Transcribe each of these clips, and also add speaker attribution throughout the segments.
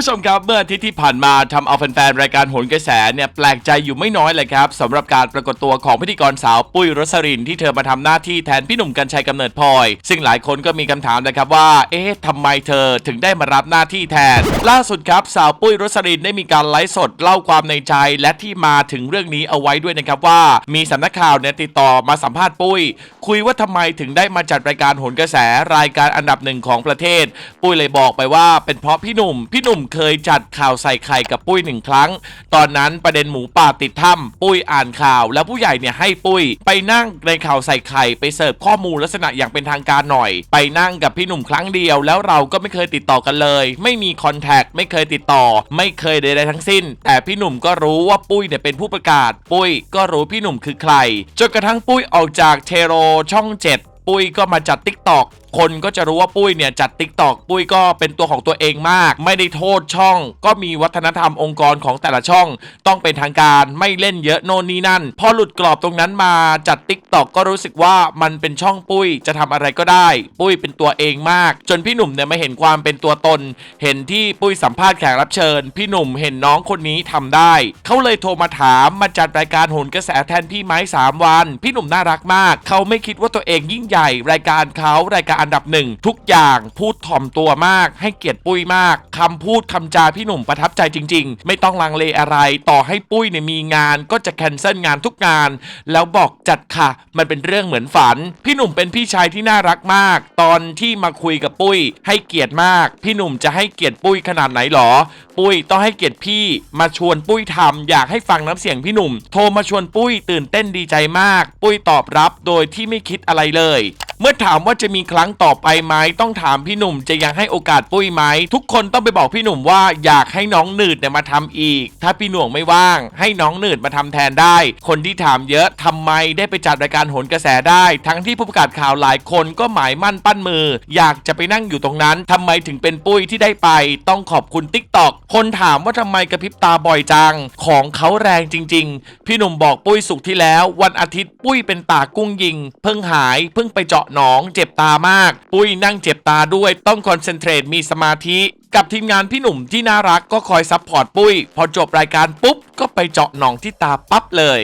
Speaker 1: ผู้ชมครับเมื่ออาทิตย์ที่ผ่านมาทำเอาแฟนๆรายการโหนกระแสเนี่ยแปลกใจอยู่ไม่น้อยเลยครับสำหรับการปรากฏตัวของพิธีกรสาวปุ้ยรสรินที่เธอมาทำหน้าที่แทนพี่หนุ่มกัญชัยกำเนิดพลอย ซึ่งหลายคนก็มีคำถามนะครับว่า เอ๊ะทำไมเธอถึงได้มารับหน้าที่แทน ล่าสุดครับสาวปุ้ยรสรินได้มีการไลฟ์สดเล่าความในใจและที่มาถึงเรื่องนี้เอาไว้ด้วยนะครับว่า มีสำนักข่าวเนี่ยติดต่อมาสัมภาษณ์ปุ้ย คุยว่าทำไมถึงได้มาจัดรายการโหนกระแสรายการอันดับหนึ่งของประเทศ ปุ้ยเลยบอกไปว่าเป็นเพราะพี่หนุ่มพี่หนุ่มเคยจัดข่าวใส่ไข่กับปุ้ยหนึ่งครั้ง ตอนนั้นประเด็นหมูป่าติดถ้ำปุ้ยอ่านข่าว แล้วผู้ใหญ่เนี่ยให้ปุ้ย ไปนั่งในข่าวใส่ไข่ไปเสิร์ฟข้อมูลลักษณะอย่างเป็นทางการหน่อย ไปนั่งกับพี่หนุ่มครั้งเดียว แล้วเราก็ไม่เคยติดต่อกันเลย ไม่มีคอนแทคไม่เคยติดต่อ ไม่เคยใดๆทั้งสิ้น แต่พี่หนุ่มก็รู้ว่าปุ้ยเนี่ยเป็นผู้ประกาศ ปุ้ยก็รู้พี่หนุ่มคือใครจนกระทั่งปุ้ยออกจากเทโรช่องเจ็ดปุ้ยก็มาจัดติ๊กตอก คนก็จะรู้ว่าปุ้ยเนี่ยจัดติ๊กตอกปุ้ยก็เป็นตัวของตัวเองมาก ไม่ได้โทษช่อง ก็มีวัฒนธรรมองค์กรของแต่ละช่อง ต้องเป็นทางการไม่เล่นเยอะโน่นนี่นั่น พอหลุดกรอบตรงนั้นมาจัดติ๊กตอกก็รู้สึกว่ามันเป็นช่องปุ้ยจะทำอะไรก็ได้ ปุ้ยเป็นตัวเองมาก จนพี่หนุ่มเนี่ยมาเห็นความเป็นตัวตน เห็นที่ปุ้ยสัมภาษณ์แขกรับเชิญ พี่หนุ่มเห็นน้องคนนี้ทำได้ เขาเลยโทรมาถามมาจัดรายการโหนกระแสแทนพี่ไม้สามวัน พี่หนุ่มน่ารักมาก เขาไม่คิดว่าตัวเองยิ่งใหญ่ รายการเขารายการอันดับหนึ่งทุกอย่างพูดถ่อมตัวมาก ให้เกียรติปุ้ยมากคำพูดคำจาพี่หนุ่มประทับใจจริง ๆ ไม่ต้องลังเลอะไร ต่อให้ปุ้ยเนี่ยมีงาน ก็จะแคนเซิลงานทุกงาน แล้วบอกจัดค่ะ มันเป็นเรื่องเหมือนฝัน พี่หนุ่มเป็นพี่ชายที่น่ารักมาก ตอนที่มาคุยกับปุ้ย ให้เกียรติมาก พี่หนุ่มจะให้เกียรติปุ้ยขนาดไหนหรอ ปุ้ยต้องให้เกียรติพี่ มาชวนปุ้ยทำอยากให้ฟังน้ำเสียงพี่หนุ่ม โทรมาชวนปุ้ยตื่นเต้นดีใจมาก ปุ้ยตอบรับโดยที่ไม่คิดอะไรเลย เมื่อถามว่าจะมีครั้งต่อไปไหมต้องถามพี่หนุ่มจะยังให้โอกาสปุ้ยไหมทุกคนต้องไปบอกพี่หนุ่มว่าอยากให้น้องหนืดเนี่ยมาทำอีก ถ้าพี่หน่วงไม่ว่าง ให้น้องหนืดมาทำแทนได้ คนที่ถามเยอะทำไมได้ไปจัดรายการโหนกระแสได้ ทั้งที่ผู้ประกาศข่าวหลายคนก็หมายมั่นปั้นมือ อยากจะไปนั่งอยู่ตรงนั้นทำไมถึงเป็นปุ้ยที่ได้ไป ต้องขอบคุณติ๊กตอกคนถามว่าทำไมกระพริบตาบ่อยจัง ของเขาแรงจริง ๆ พี่หนุ่มบอกปุ้ยสุกที่แล้ว วันอาทิตย์ปุ้ยเป็นตากุ้งยิง เพิ่งหายเพิ่งไปเจาะหนอง เจ็บตามากปุ้ยนั่งเจ็บตาด้วยต้องคอนเซนเทรตมีสมาธิ กับทีมงานพี่หนุ่มที่น่ารักก็คอยซัพพอร์ตปุ้ย พอจบรายการปุ๊บ ก็ไปเจาะหนองที่ตาปั๊บเลย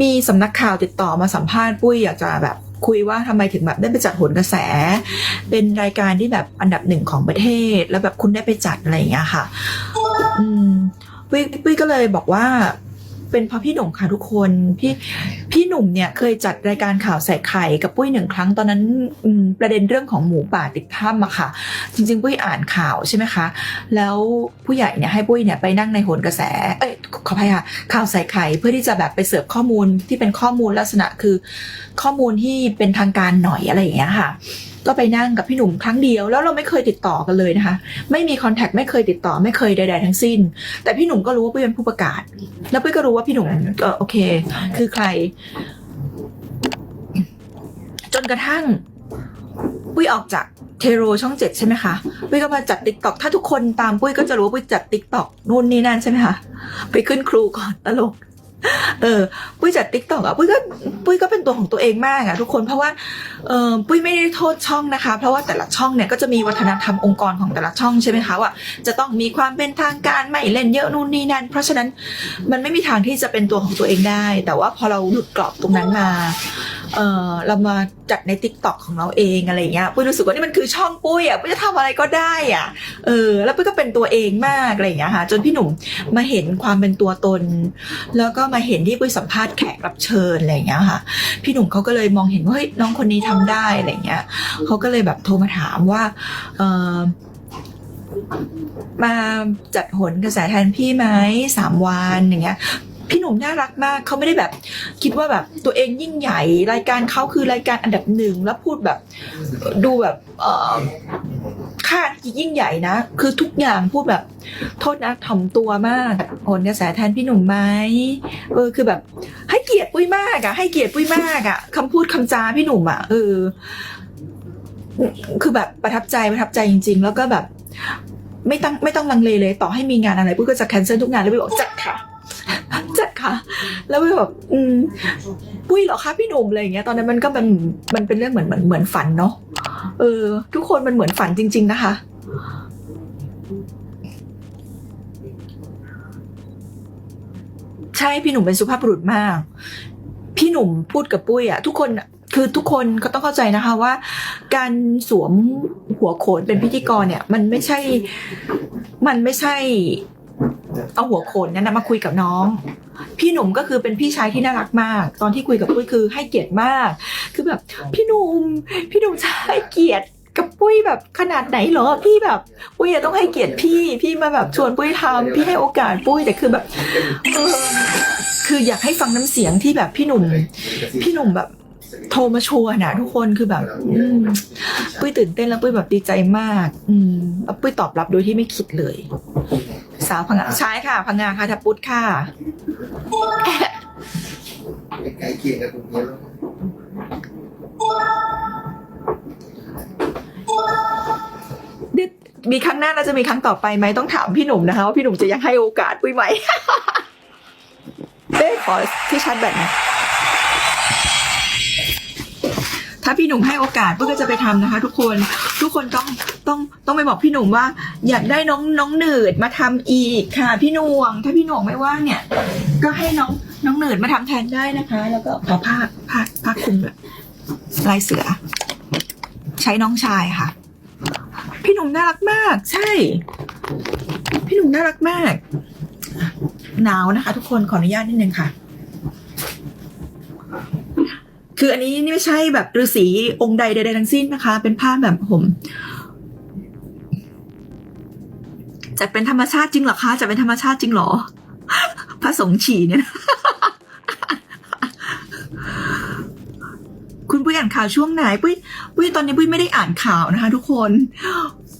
Speaker 2: มีสำนักข่าวติดต่อมาสัมภาษณ์ปุ้ยอยากจะแบบคุยว่าทำไมถึงแบบได้ไปจัดหนกระแส เป็นรายการที่แบบอันดับหนึ่งของประเทศ แล้วแบบคุณได้ไปจัดอะไรอย่างเงี้ยค่ะ อืมปุ้ยปุ้ยก็เลยบอกว่า เป็นเพราะพี่หนุ่มค่ะทุกคนพี่พี่หนุ่มเนี่ยเคยจัดรายการข่าวใส่ไข่กับปุ้ยหนึ่งครั้งตอนนั้นอืมประเด็นเรื่องของหมูป่าติดถ้ำอะค่ะ จริง ๆ ปุ้ยอ่านข่าวใช่ไหมคะ แล้วผู้ใหญ่เนี่ยให้ปุ้ยเนี่ยไปนั่งในโหนกระแสเอ้ยขออภัยค่ะข่าวใส่ไข่เพื่อที่จะแบบไปเสิร์ฟข้อมูลที่เป็นข้อมูลลักษณะคือ ข้อมูลที่เป็นทางการหน่อยอะไรอย่างเงี้ยค่ะ ก็ไปนั่งกับพี่หนุ่มครั้งเดียว แล้วเราไม่เคยติดต่อกันเลยนะคะ ไม่มีคอนแทคไม่เคยติดต่อไม่เคยใดๆทั้งสิ้น แต่พี่หนุ่มก็รู้ว่าปุ้ยเป็นผู้ประกาศ แล้วปุ้ยก็รู้ว่าพี่หนุ่มเออโอเค คือใคร จนกระทั่งปุ้ยออกจากเทโรช่องเจ็ดใช่ไหมคะปุ้ยก็มาจัดติ๊กต็อกถ้าทุกคนตามปุ้ยก็จะรู้ว่าปุ้ยจัดติ๊กต็อกนู่นนี่นั่นใช่ไหมคะไปขึ้นครูก่อนตลก เออ ปุ้ยจัดติ๊กต็อกอะปุ้ยก็ปุ้ยก็เป็นตัวของตัวเองมากอะทุกคนเพราะว่าเออปุ้ยไม่ได้โทษช่องนะคะ เพราะว่าแต่ละช่องเนี่ยก็จะมีวัฒนธรรมองค์กรของแต่ละช่องใช่ไหมคะว่าจะต้องมีความเป็นทางการไม่เล่นเยอะนู่นนี่นั่น เพราะฉะนั้นมันไม่มีทางที่จะเป็นตัวของตัวเองได้ แต่ว่าพอเราหลุดกรอบตรงนั้นมาเออเรามาจัดในติ๊กต็อกของเราเองอะไรเงี้ยปุ้ยรู้สึกว่านี่มันคือช่องปุ้ยอะปุ้ยจะทำอะไรก็ได้อะเออ แล้วปุ้ยก็เป็นตัวเองมากอะไรเงี้ยค่ะ จนพี่หนุ่มมาเห็นความเป็นตัวตน แล้วก็มาเห็นที่ปุ้ยสัมภาษณ์แขกรับเชิญอะไรเงี้ยค่ะ พี่หนุ่มเขาก็เลยมองเห็นว่าเฮ้ยน้องคนนี้ทำได้อะไรเงี้ยเขาก็เลยแบบโทรมาถามว่า เออมาจัดหนกระแสแทนพี่ไหมสามวันอย่างเงี้ย พี่หนุ่มน่ารักมากเขาไม่ได้แบบ คิดว่าแบบตัวเองยิ่งใหญ่รายการเขาคือรายการอันดับหนึ่งแล้วพูดแบบดูแบบเออค่าที่ยิ่งใหญ่นะ คือทุกอย่างพูดแบบ โทษนะถ่อมตัวมากโหนกระแสแทนพี่หนุ่มไหมเออคือแบบ ให้เกียรติปุ้ยมากอะให้เกียรติปุ้ยมากอะคำพูดคำจาพี่หนุ่มอะเออคือแบบประทับใจประทับใจจริง ๆ แล้วก็แบบ ไม่ต้องไม่ต้องลังเลเลย ต่อให้มีงานอะไรปุ้ยก็จะแคนเซิลทุกงานแล้วปุ้ยบอกจัดค่ะ จัดค่ะ แล้ววิวแบบอืมปุ้ยเหรอคะพี่หนุ่มอะไรอย่างเงี้ยตอนนั้นมันก็มันมันเป็นเรื่องเหมือนเหมือนเหมือนฝันเนาะเออ ทุกคนมันเหมือนฝันจริง ๆ นะคะใช่พี่หนุ่มเป็นสุภาพบุรุษมาก พี่หนุ่มพูดกับปุ้ยอะทุกคนคือทุกคนก็ต้องเข้าใจนะคะว่า การสวมหัวโขนเป็นพิธีกรเนี่ย มันไม่ใช่ มันไม่ใช่ เอาหัวโขนนั้นมาคุยกับน้อง พี่หนุ่มก็คือเป็นพี่ชายที่น่ารักมาก ตอนที่คุยกับปุ้ยคือให้เกียรติมาก คือแบบพี่หนุ่มพี่หนุ่มจะให้เกียรติกับปุ้ยแบบขนาดไหนเหรอพี่แบบปุ้ยอะต้องให้เกียรติพี่ พี่มาแบบชวนปุ้ยทำพี่ให้โอกาสปุ้ยแต่คือแบบคืออยากให้ฟังน้ำเสียงที่แบบพี่หนุ่ม พี่หนุ่มแบบโทรมาชวนนะทุกคนคือแบบปุ้ยตื่นเต้นแล้วปุ้ยแบบดีใจมาก อืมแล้วปุ้ยตอบรับโดยที่ไม่คิดเลย สาวพังงาใช่ค่ะพังงาค่ะทับปุ้ค่ะ
Speaker 3: ใกล้เคียงกับกรุงเทพแล้ว
Speaker 2: มีครั้งหน้าเราจะมีครั้งต่อไปไหมต้องถามพี่หนุ่มนะคะว่าพี่หนุ่มจะยังให้โอกาสปุ้ยไหมเต้ขอที่ชาร์จแบตนะถ้าพี่หนุ่มให้โอกาสปุ้ยก็จะไปทำนะคะ ทุกคนทุกคนต้องต้องต้องไปบอกพี่หนุ่มว่า อยากได้น้องน้องหนืดมาทำอีกค่ะ พี่หน่วง ถ้าพี่หน่วงไม่ว่างเนี่ย ก็ให้น้องน้องหนืดมาทำแทนได้นะคะ แล้วก็ขอผ้าผ้าผ้าคลุมแบบลายเสือ ใช้น้องชายค่ะ พี่หนุ่มน่ารักมาก ใช่ พี่หนุ่มน่ารักมาก หนาวนะคะ ทุกคนขออนุญาตนิดนึงค่ะคืออันนี้นี่ไม่ใช่แบบฤาษีองค์ใดใดๆทั้งสิ้นนะคะ เป็นผ้าแบบผม จะเป็นธรรมชาติจริงเหรอคะจะเป็นธรรมชาติจริงเหรอ พระสงฆ์ฉี่เนี่ย คุณปุ้ยอ่านข่าวช่วงไหนปุ้ยปุ้ยตอนนี้ปุ้ยไม่ได้อ่านข่าวนะคะ ทุกคน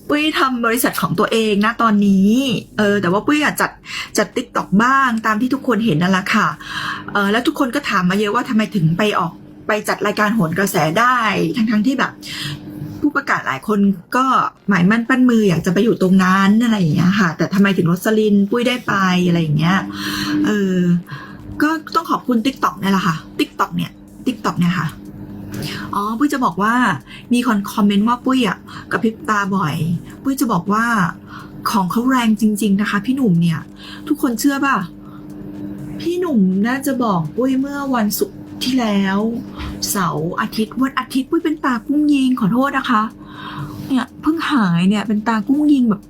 Speaker 2: ปุ้ยทำบริษัทของตัวเองนะตอนนี้ เออ แต่ว่าปุ้ยอะจัดจัดติ๊กตอกบ้างตามที่ทุกคนเห็นนั่นแหละค่ะ เออแล้วทุกคนก็ถามมาเยอะว่าทำไมถึงไปออกไปจัดรายการโหนกระแสได้ ทั้งทั้งที่แบบ ผู้ประกาศหลายคนก็หมายมั่นปั้นมืออยากจะไปอยู่ตรงนั้นอะไรอย่างเงี้ยค่ะ แต่ทำไมถึงรสลินปุ้ยได้ไปอะไรอย่างเงี้ยเออก็ต้องขอบคุณติ๊กต็อกเนี่ยแหละค่ะติ๊กต็อกเนี่ยติ๊กต็อกเนี่ยค่ะอ๋อปุ้ยจะบอกว่ามีคนคอมเมนต์ว่าปุ้ยอะกับพริบตาบ่อย ปุ้ยจะบอกว่าของเขาแรงจริง ๆนะคะ พี่หนุ่มเนี่ย ทุกคนเชื่อป่ะพี่หนุ่มน่าจะบอกปุ้ยเมื่อวันศุกร์ที่แล้ว เสาร์อาทิตย์วันอาทิตย์ปุ้ยเป็นตากุ้งยิงขอโทษนะคะ เนี่ยเพิ่งหายเนี่ยเป็นตากุ้งยิงแบบ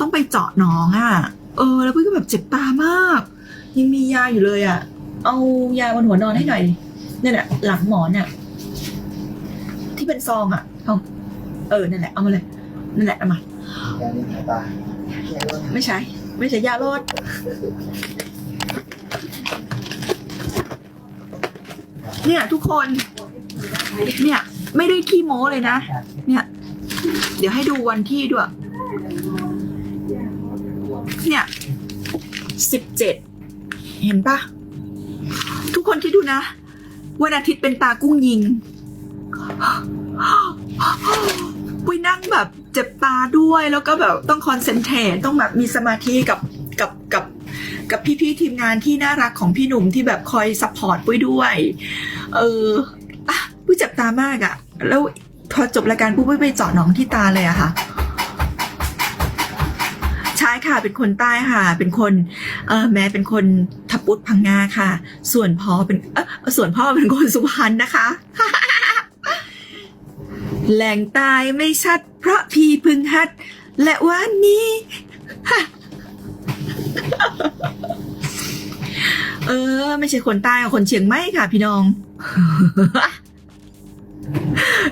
Speaker 2: ต้องไปเจาะหนองอะ่ะ เออ แล้วปุ้ยก็แบบเจ็บตามาก ยังมียาอยู่เลยอะ่ะ เอายาบนหัวนอนให้หน่อยเนี่ยแหละหลังหมอนอะ ที่เป็นซองอะเอาเออนั่นแหละเอามาเลยนั่นแหละเอามา
Speaker 3: การนี้หายตา
Speaker 2: ไม่ใช่ ไม่ใช่ยาโรด เนี่ยทุกคน เนี่ย ไม่ได้ขี้โม้เลยนะ เนี่ย เดี๋ยวให้ดูวันที่ด้วย เนี่ยสิบเจ็ดเห็นปะทุกคนคิดดูนะ วันอาทิตย์เป็นตากุ้งยิงปุ้ยนั่งแบบเจ็บตาด้วยแล้วก็แบบต้องคอนเซนเทรตต้องแบบมีสมาธิกับกับกับ กับพี่ๆทีมงานที่น่ารักของพี่หนุ่มที่แบบคอยซัพพอร์ตปุ้ยด้วย เอออะปุ้ยเจ็บตามากอะ่ะแล้วพอจบรายการปุ้ยไปเจาะหนองที่ตาเลยอะค่ะใช่ค่ะ เป็นคนใต้ค่ะ เป็นคนเออแม่เป็นคนทับปุดพังงาค่ะ ส่วนพ่อเป็นเออส่วนพ่อเป็นคนสุพรรณนะคะแหล่งตายไม่ชัด เพราะพีพึงหัด และวันนี้ เออ ไม่ใช่คนใต้อะคนเชียงใหม่ค่ะ พี่น้อง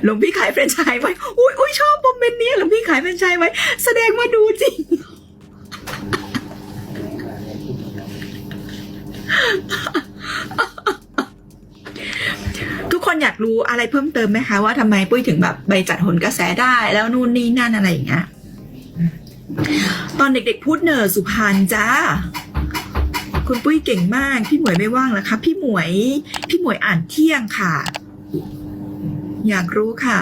Speaker 2: หลวงพี่ขายแฟรนไชส์ไว้อุ้ยอุ้ยชอบคอมเมนต์นี้หลวงพี่ขายแฟรนไชส์ไว้ แสดงว่าดูจริง ทุกคนอยากรู้อะไรเพิ่มเติมไหมคะว่าทำไมปุ้ยถึงแบบไปจัดหนกระแสได้แล้วนู่นนี่นั่นอะไรอย่างเงี้ย ตอนเด็กๆพูดเนอร์สุพรรณจ้า คุณปุ้ยเก่งมาก พี่หมวยไม่ว่างแล้วคะพี่หมวย พี่หมวยอ่านเที่ยงค่ะ อยากรู้ค่ะ